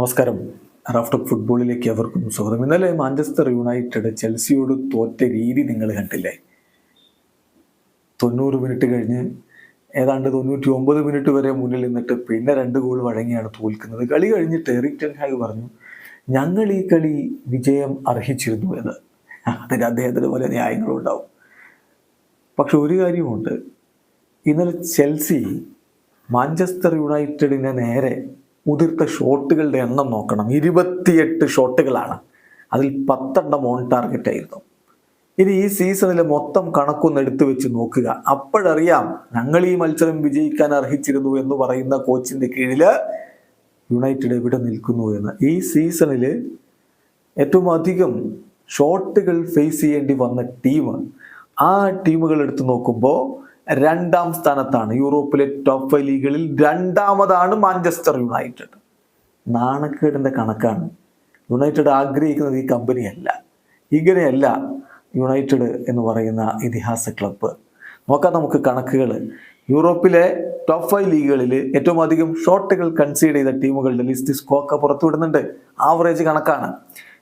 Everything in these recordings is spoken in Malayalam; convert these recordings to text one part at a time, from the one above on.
നമസ്കാരം. റാഫ്റ്റർ ഫുട്ബോളിലേക്ക് അവർക്കും സ്വാഗതം. ഇന്നലെ മാഞ്ചസ്റ്റർ യുണൈറ്റഡ് ചെൽസിയോട് തോറ്റ രീതി നിങ്ങൾ കണ്ടില്ലേ? തൊണ്ണൂറ് മിനിറ്റ് കഴിഞ്ഞ് ഏതാണ്ട് തൊണ്ണൂറ്റി ഒമ്പത് മിനിറ്റ് വരെ മുന്നിൽ നിന്നിട്ട് പിന്നെ രണ്ട് ഗോൾ വഴങ്ങിയാണ് തോൽക്കുന്നത്. കളി കഴിഞ്ഞിട്ട് എറിക് ടെൻഹാഗ് പറഞ്ഞു ഞങ്ങൾ ഈ കളി വിജയം അർഹിച്ചിരുന്നു എന്ന്. അതിന് അദ്ദേഹത്തിന് പോലെ ന്യായങ്ങളും ഉണ്ടാവും. പക്ഷെ ഒരു കാര്യമുണ്ട്. ഇന്നലെ ചെൽസി മാഞ്ചസ്റ്റർ യുണൈറ്റഡിനെ നേരെ ഉതിർത്ത ഷോട്ടുകളുടെ എണ്ണം നോക്കണം. ഇരുപത്തിയെട്ട് ഷോട്ടുകളാണ്. അതിൽ പത്തെണ്ണം ഓൺ ടാർഗറ്റ് ആയിരുന്നു. ഇനി ഈ സീസണിലെ മൊത്തം കണക്കൊന്ന് എടുത്തു വെച്ച് നോക്കുക. അപ്പോഴറിയാം ഞങ്ങൾ ഈ മത്സരം വിജയിക്കാൻ അർഹിച്ചിരുന്നു എന്ന് പറയുന്ന കോച്ചിന്റെ കീഴിൽ യുണൈറ്റഡ് എവിടെ നിൽക്കുന്നു എന്ന്. ഈ സീസണിൽ ഏറ്റവും അധികം ഷോട്ടുകൾ ഫേസ് ചെയ്യേണ്ടി വന്ന ടീം ആ ടീമുകൾ എടുത്തു നോക്കുമ്പോൾ രണ്ടാം സ്ഥാനത്താണ് യൂറോപ്പിലെ ടോപ്പ് ഫൈവ് ലീഗുകളിൽ രണ്ടാമതാണ് മാഞ്ചസ്റ്റർ യുണൈറ്റഡ്. നാണക്കേടിന്റെ കണക്കാണ്. യുണൈറ്റഡ് ആഗ്രഹിക്കുന്നത് ഈ കമ്പനിയല്ല ഇങ്ങനെയല്ല യുണൈറ്റഡ് എന്ന് പറയുന്ന ഇതിഹാസ ക്ലബ്ബ് നോക്കാം നമുക്ക് കണക്കുകൾ യൂറോപ്പിലെ ടോപ്പ് ഫൈവ് ലീഗുകളിൽ ഏറ്റവും അധികം ഷോട്ടുകൾ കൺസീഡ് ചെയ്ത ടീമുകളുടെ ലിസ്റ്റ് സ്കോക്ക പുറത്തുവിടുന്നുണ്ട്. ആവറേജ് കണക്കാണ്.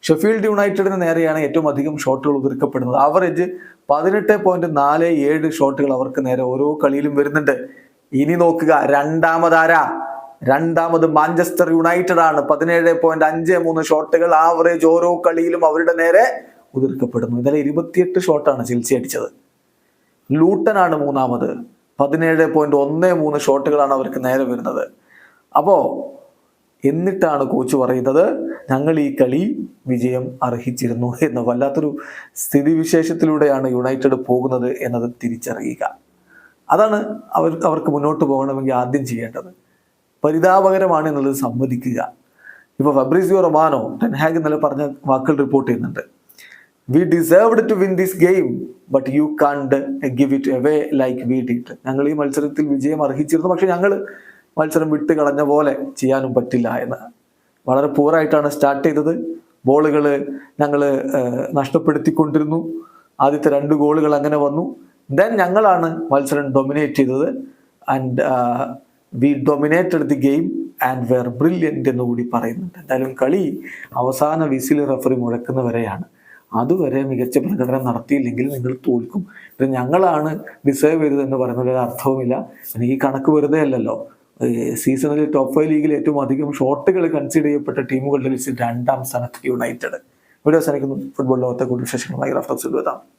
ഷെഫീൽഡ് യുണൈറ്റഡിന് നേരെയാണ് ഏറ്റവും അധികം ഷോട്ടുകൾ ഉതിർക്കപ്പെടുന്നത്. ആവറേജ് പതിനെട്ട് പോയിന്റ് നാല് ഏഴ് ഷോട്ടുകൾ അവർക്ക് നേരെ ഓരോ കളിയിലും വരുന്നുണ്ട്. ഇനി നോക്കുക രണ്ടാമതാരാ? രണ്ടാമത് മാഞ്ചസ്റ്റർ യുണൈറ്റഡ് ആണ്. പതിനേഴ് പോയിന്റ് അഞ്ച് മൂന്ന് ഷോട്ടുകൾ ആവറേജ് ഓരോ കളിയിലും അവരുടെ നേരെ ഉതിർക്കപ്പെടുന്നു. ഇന്നലെ ഇരുപത്തിയെട്ട് ഷോട്ടാണ് ചികിത്സ അടിച്ചത്. ആണ് മൂന്നാമത്. പതിനേഴ് പോയിന്റ് ഒന്ന് മൂന്ന് ഷോട്ടുകളാണ് അവർക്ക് നേരെ വരുന്നത്. അപ്പോൾ എന്നിട്ടാണ് കോച്ച് പറയുന്നത് ഞങ്ങൾ ഈ കളി വിജയം അർഹിച്ചിരുന്നു എന്ന്. വല്ലാത്തൊരു സ്ഥിതിവിശേഷത്തിലൂടെയാണ് യുണൈറ്റഡ് പോകുന്നത് എന്നത് തിരിച്ചറിയുക. അതാണ് അവർ അവർക്ക് മുന്നോട്ട് പോകണമെങ്കിൽ ആദ്യം ചെയ്യേണ്ടത്. പരിതാപകരമാണ് എന്നുള്ളത് സമ്മതിക്കുക. ഇപ്പൊ ഫബ്രീസിയോ റൊമാനോ ടെൻഹാഗ് ഇന്നലെ പറഞ്ഞ വാക്കുകൾ റിപ്പോർട്ട് ചെയ്യുന്നുണ്ട്. We deserved to win this game but you can't give it away like we did ഞങ്ങൾ ഈ മത്സരത്തിൽ വിജയം അർഹിച്ചിരുന്നു പക്ഷെ ഞങ്ങൾ മത്സരം വിട്ട് കളഞ്ഞ പോലെ ചെയ്യാനും പറ്റില്ല എന്ന്. വളരെ പൂറായിട്ടാണ് സ്റ്റാർട്ട് ചെയ്തത്. ബോളുകൾ ഞങ്ങൾ നഷ്ടപ്പെടുത്തിക്കൊണ്ടിരുന്നു. ആദ്യത്തെ രണ്ട് ഗോളുകൾ അങ്ങനെ വന്നു. ദെൻ ഞങ്ങളാണ് മത്സരം ഡൊമിനേറ്റ് ചെയ്തത്. And we dominated the game and were brilliant എന്ന് കൂടി പറയുന്നുണ്ട്. എന്തായാലും കളി അവസാന വിസിൽ റഫറി മുഴക്കുന്നവരെയാണ്. അതുവരെ മികച്ച പ്രകടനം നടത്തിയില്ലെങ്കിൽ നിങ്ങൾ തോൽക്കും. ഇത് ഞങ്ങളാണ് ഡിസേർവ് ചെയ്തതെന്ന് പറയുന്നതിൽ അർത്ഥവുമില്ല. ഈ കണക്ക് വെറുതെ അല്ലല്ലോ. സീസണിൽ ടോപ്പ് ഫൈവ് ലീഗിൽ ഏറ്റവും അധികം ഷോട്ടുകൾ കൺസിഡർ ചെയ്യപ്പെട്ട ടീമുകളുടെ ലിസ്റ്റിൽ രണ്ടാം സ്ഥാനത്ത് യുണൈറ്റഡ് ഇവിടെ അവസാനിക്കുന്നു. ഫുട്ബോൾ ലോകത്തെ കൂടുതൽ വിശേഷങ്ങളുമായി റഫറൻസ് എഴുതാം